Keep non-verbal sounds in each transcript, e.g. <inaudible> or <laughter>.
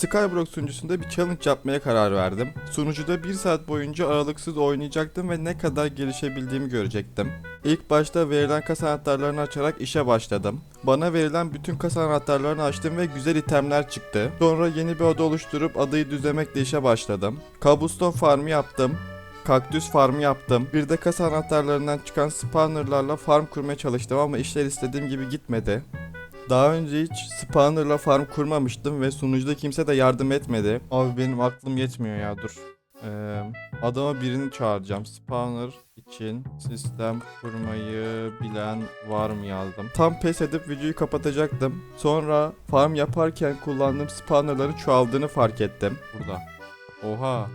Skyblock sunucusunda bir challenge yapmaya karar verdim. Sunucuda 1 saat boyunca aralıksız oynayacaktım ve ne kadar gelişebildiğimi görecektim. İlk başta verilen kasa anahtarlarını açarak işe başladım. Bana verilen bütün kasa anahtarlarını açtım ve güzel itemler çıktı. Sonra yeni bir oda oluşturup adayı düzlemekle işe başladım. Cobblestone farmı yaptım. Kaktüs farmı yaptım. Bir de kasa anahtarlarından çıkan spawnerlarla farm kurmaya çalıştım ama işler istediğim gibi gitmedi. Daha önce hiç spawnerla farm kurmamıştım ve sunucuda kimse de yardım etmedi. Abi benim aklım yetmiyor ya dur. Ee, adama birini çağıracağım. Spawner için sistem kurmayı bilen var mı yazdım. Tam pes edip videoyu kapatacaktım. Sonra farm yaparken kullandığım spawnerların çoğaldığını fark ettim. Burada. Oha.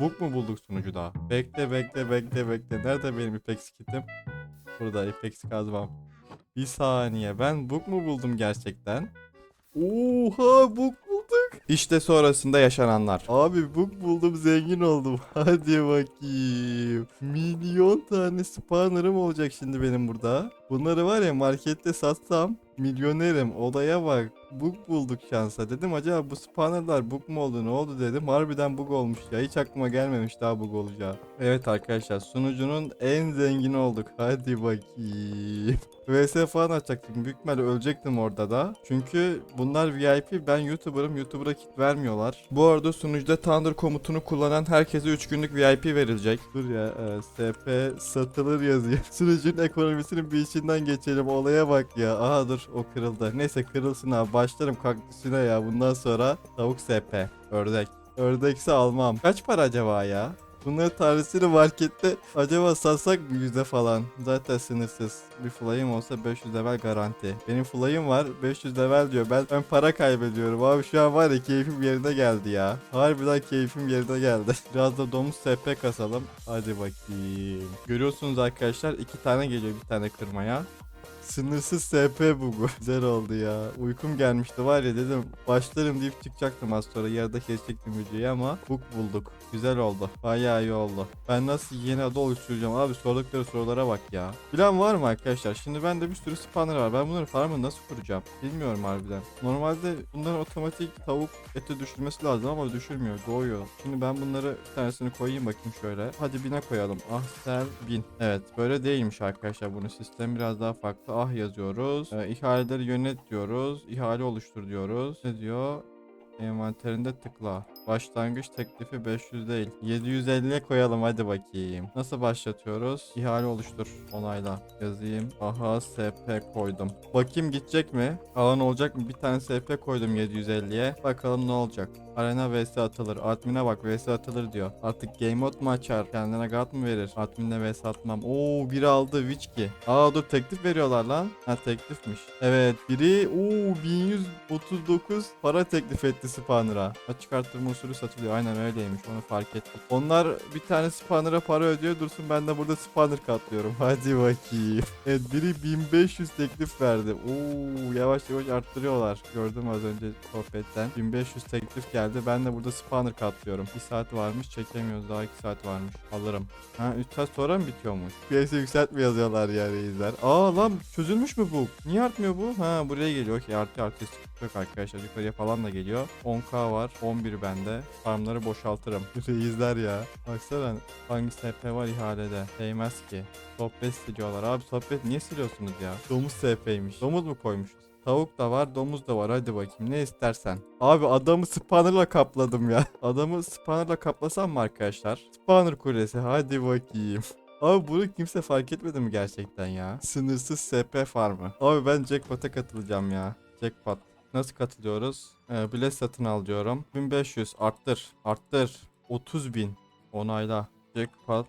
Bug mu bulduk sunucuda? Bekle bekle bekle bekle. Nerede benim ipex kitim? Burada ipex kazmam. Bir saniye ben bug mu buldum gerçekten? Oha bug bulduk. İşte sonrasında yaşananlar. Abi bug buldum zengin oldum. <laughs> Hadi bakayım. Milyon tane spawner'ım olacak şimdi benim burada. Bunları var ya markette satsam milyonerim. Olaya bak. Bug bulduk şansa. Dedim acaba bu spawnerlar bug mu oldu ne oldu dedim. Harbiden bug olmuş ya. Hiç aklıma gelmemiş daha bug olacağı. Evet arkadaşlar sunucunun en zengini olduk. Hadi bakayım. <laughs> VS falan açacaktım. Büyük ihtimalle ölecektim orada da. Çünkü bunlar VIP. Ben YouTuber'ım. YouTuber'a kit vermiyorlar. Bu arada sunucuda Thunder komutunu kullanan herkese 3 günlük VIP verilecek. Dur ya. e, SP satılır yazıyor. <laughs> Sunucunun ekonomisinin bir içinden geçelim. Olaya bak ya. Aha dur o kırıldı. Neyse kırılsın abi. Başlarım kaktüsüne ya. Bundan sonra tavuk SP. Ördek. Ördekse almam. Kaç para acaba ya? Bunları tanesini markette acaba satsak mı yüzde falan? Zaten sınırsız. Bir fly'ım olsa 500 level garanti. Benim fly'ım var 500 level diyor. Ben, ben para kaybediyorum abi şu an var ya keyfim yerine geldi ya. Harbiden keyfim yerine geldi. <laughs> Biraz da domuz SP kasalım. Hadi bakayım. Görüyorsunuz arkadaşlar iki tane geliyor bir tane kırmaya. Sınırsız SP bugu. <laughs> Güzel oldu ya. Uykum gelmişti var ya dedim başlarım deyip çıkacaktım az sonra. Yarıda kesecektim videoyu ama bug bulduk. Güzel oldu. Bayağı iyi oldu. Ben nasıl yeni adı oluşturacağım abi sordukları sorulara bak ya. Bilen var mı arkadaşlar? Şimdi bende bir sürü spawner var. Ben bunları farmı nasıl kuracağım? Bilmiyorum harbiden. Normalde bunların otomatik tavuk eti düşürmesi lazım ama düşürmüyor. Doğuyor. Şimdi ben bunları bir tanesini koyayım bakayım şöyle. Hadi bine koyalım. Ah sel bin. Evet böyle değilmiş arkadaşlar. Bunun sistemi biraz daha farklı. Ah yazıyoruz. Ee, ihaleleri yönet diyoruz. İhale oluştur diyoruz. Ne diyor? Envanterinde tıkla. Başlangıç teklifi 500 değil. 750'ye koyalım hadi bakayım. Nasıl başlatıyoruz? İhale oluştur. Onayla. Yazayım. Aha SP koydum. Bakayım gidecek mi? Alan olacak mı? Bir tane SP koydum 750'ye. Bakalım ne olacak? Arena vs atılır. Admin'e bak vs atılır diyor. Artık game mode mu açar? Kendine guard mı verir? Admin'le vs atmam. Oo biri aldı Witchki. Aa dur teklif veriyorlar lan. Ha teklifmiş. Evet biri oo 1139 para teklif etti spawner'a. Açık arttırma usulü satılıyor. Aynen öyleymiş onu fark ettim. Onlar bir tane spawner'a para ödüyor. Dursun ben de burada spawner katlıyorum. <laughs> Hadi bakayım. Evet biri 1500 teklif verdi. Oo yavaş yavaş arttırıyorlar. Gördüm az önce sohbetten. 1500 teklif geldi. Ben de burada spawner katlıyorum. 1 saat varmış çekemiyoruz. Daha 2 saat varmış. Alırım. Ha 3 saat sonra mı bitiyormuş? PS yükseltme yazıyorlar ya reisler. Aa lan çözülmüş mü bu? Niye artmıyor bu? Ha buraya geliyor. Okey artı artı yok arkadaşlar. Yukarıya falan da geliyor. 10k var. 11 bende. Farmları boşaltırım. <laughs> Reisler ya. Baksana hangi SP var ihalede. Değmez ki. Sohbet siliyorlar. Abi sohbet niye siliyorsunuz ya? Domuz SP'ymiş. Domuz mu koymuşuz? Tavuk da var, domuz da var. Hadi bakayım ne istersen. Abi adamı spawnerla kapladım ya. <laughs> Adamı spawnerla kaplasam mı arkadaşlar? Spawner kulesi. Hadi bakayım. <laughs> Abi bunu kimse fark etmedi mi gerçekten ya? Sınırsız SP farmı. Abi ben jackpot'a katılacağım ya. Jackpot. Nasıl katılıyoruz? Ee, bilet satın al diyorum. 1500 arttır. Arttır. 30.000 onayla. Jackpot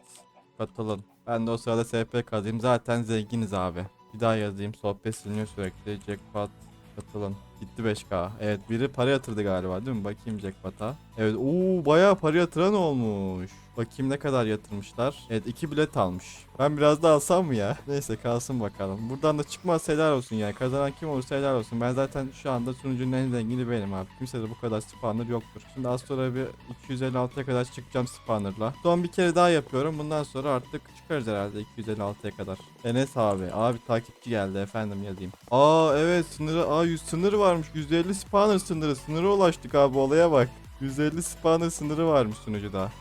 katılın. Ben de o sırada SP kazayım. Zaten zenginiz abi. Bir daha yazayım. Sohbet siliniyor sürekli. Jackpot katılın. Gitti 5k. Evet biri para yatırdı galiba değil mi? Bakayım jackpot'a. Evet ooo bayağı para yatıran olmuş. Bakayım ne kadar yatırmışlar. Evet iki bilet almış. Ben biraz da alsam mı ya? <laughs> Neyse kalsın bakalım. Buradan da çıkmaz helal olsun yani. Kazanan kim olursa helal olsun. Ben zaten şu anda sunucunun en zengini benim abi. Kimse de bu kadar spawner yoktur. Şimdi az sonra bir 256'ya kadar çıkacağım spawnerla. Son bir kere daha yapıyorum. Bundan sonra artık çıkarız herhalde 256'ya kadar. Enes abi. Abi takipçi geldi efendim yazayım. Aa evet sınırı. Aa 100 sınır var. Varmış. 150 spawner sınırı. Sınıra ulaştık abi olaya bak. 150 spawner sınırı varmış sunucuda.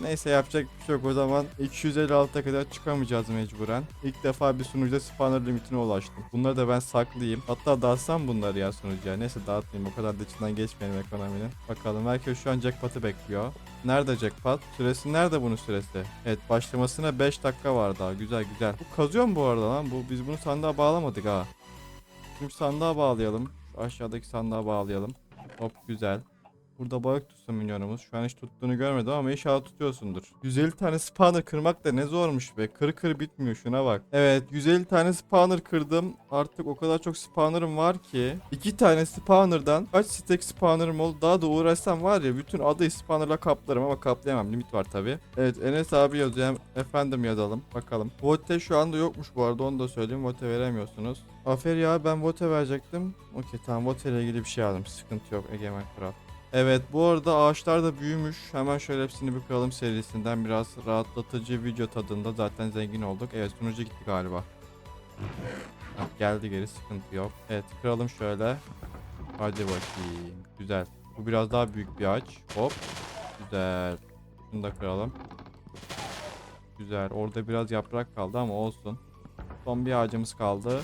Neyse yapacak bir şey yok o zaman 256'a kadar çıkamayacağız mecburen. İlk defa bir sunucuda spawner limitine ulaştım. Bunları da ben saklayayım. Hatta dağıtsam bunları ya sunucuya. Neyse dağıtmayayım o kadar da içinden geçmeyelim ekonominin. Bakalım herkes şu an jackpot'ı bekliyor. Nerede jackpot? Süresi nerede bunun süresi? Evet başlamasına 5 dakika var daha. Güzel güzel. Bu kazıyor mu bu arada lan? Bu, biz bunu sandığa bağlamadık ha. Şimdi sandığa bağlayalım. Aşağıdaki sandığa bağlayalım. Hop güzel. Burada balık tutsun milyonumuz. Şu an hiç tuttuğunu görmedim ama inşallah tutuyorsundur. 150 tane spawner kırmak da ne zormuş be. Kır kır bitmiyor şuna bak. Evet 150 tane spawner kırdım. Artık o kadar çok spawnerım var ki. 2 tane spawnerdan kaç stack spawnerım oldu. Daha da uğraşsam var ya bütün adayı spawnerla kaplarım ama kaplayamam. Limit var tabi. Evet Enes abi yazıyor. Efendim yazalım. Bakalım. Vote şu anda yokmuş bu arada onu da söyleyeyim. Vote veremiyorsunuz. Aferin ya ben vote verecektim. Okey tamam vote ile ilgili bir şey aldım. Sıkıntı yok Egemen Kral. Evet bu arada ağaçlar da büyümüş. Hemen şöyle hepsini bir kıralım serisinden. Biraz rahatlatıcı video tadında zaten zengin olduk. Evet sunucu gitti galiba. Ha, geldi geri sıkıntı yok. Evet kıralım şöyle. Hadi bakayım. Güzel. Bu biraz daha büyük bir ağaç. Hop. Güzel. Şunu da kıralım. Güzel. Orada biraz yaprak kaldı ama olsun. Son bir ağacımız kaldı.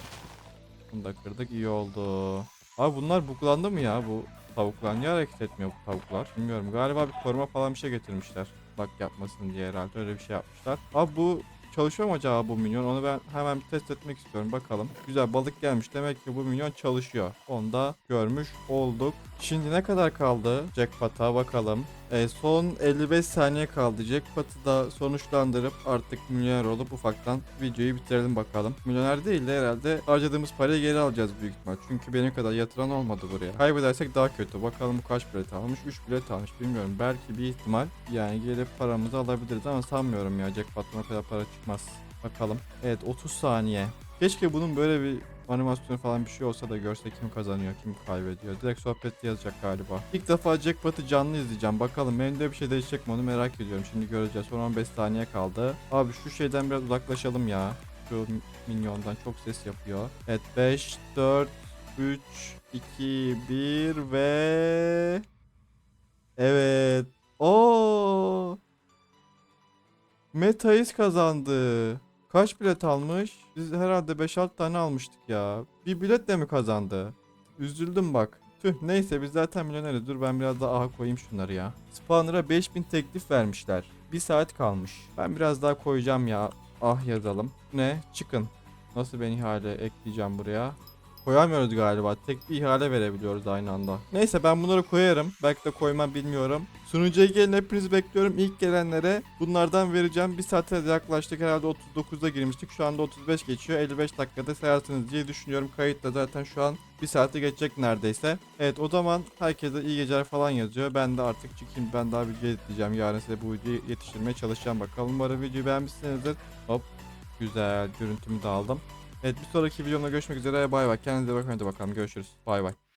Bunu da kırdık. iyi oldu. Abi bunlar buklandı mı ya bu tavuklar? Niye hareket etmiyor bu tavuklar? Bilmiyorum. Galiba bir koruma falan bir şey getirmişler. Bak yapmasın diye herhalde öyle bir şey yapmışlar. Abi bu çalışıyor mu acaba bu minyon? Onu ben hemen bir test etmek istiyorum. Bakalım. Güzel balık gelmiş. Demek ki bu minyon çalışıyor. Onu da görmüş olduk. Şimdi ne kadar kaldı? Jackpot'a bakalım. E, son 55 saniye kaldı. Jackpot'ı da sonuçlandırıp artık milyoner olup ufaktan videoyu bitirelim bakalım. Milyoner değil de herhalde harcadığımız parayı geri alacağız büyük ihtimal. Çünkü benim kadar yatıran olmadı buraya. Kaybedersek daha kötü. Bakalım bu kaç bilet almış? 3 bilet almış bilmiyorum. Belki bir ihtimal yani gelip paramızı alabiliriz ama sanmıyorum ya. Jackpot'tan o kadar para çıkmaz. Bakalım. Evet 30 saniye. Keşke bunun böyle bir animasyonu falan bir şey olsa da görse kim kazanıyor, kim kaybediyor. Direkt sohbet yazacak galiba. İlk defa Jackpot'ı canlı izleyeceğim. Bakalım menüde bir şey değişecek mi onu merak ediyorum. Şimdi göreceğiz. Son 15 saniye kaldı. Abi şu şeyden biraz uzaklaşalım ya. Şu minyondan çok ses yapıyor. Evet 5, 4, 3, 2, 1 ve... Evet. Oo. Metayız kazandı. Kaç bilet almış? Biz herhalde 5-6 tane almıştık ya. Bir biletle mi kazandı? Üzüldüm bak. Tüh neyse biz zaten milyoneriz. Dur ben biraz daha aha koyayım şunları ya. Spawner'a 5000 teklif vermişler. Bir saat kalmış. Ben biraz daha koyacağım ya. Ah yazalım. Ne? Çıkın. Nasıl ben ihale ekleyeceğim buraya? Koyamıyoruz galiba. Tek bir ihale verebiliyoruz aynı anda. Neyse ben bunları koyarım. Belki de koymam bilmiyorum. Sunucuya gelin hepinizi bekliyorum. İlk gelenlere bunlardan vereceğim. Bir saate yaklaştık. Herhalde 39'da girmiştik. Şu anda 35 geçiyor. 55 dakikada sayarsınız diye düşünüyorum. Kayıt da zaten şu an bir saate geçecek neredeyse. Evet o zaman herkese iyi geceler falan yazıyor. Ben de artık çıkayım. Ben daha video edeceğim. Yarın size bu videoyu yetiştirmeye çalışacağım. Bakalım umarım videoyu beğenmişsinizdir. Hop. Güzel. Görüntümü de aldım. Evet bir sonraki videomda görüşmek üzere. Bay bay. Kendinize bakın. Hadi bakalım görüşürüz. Bay bay.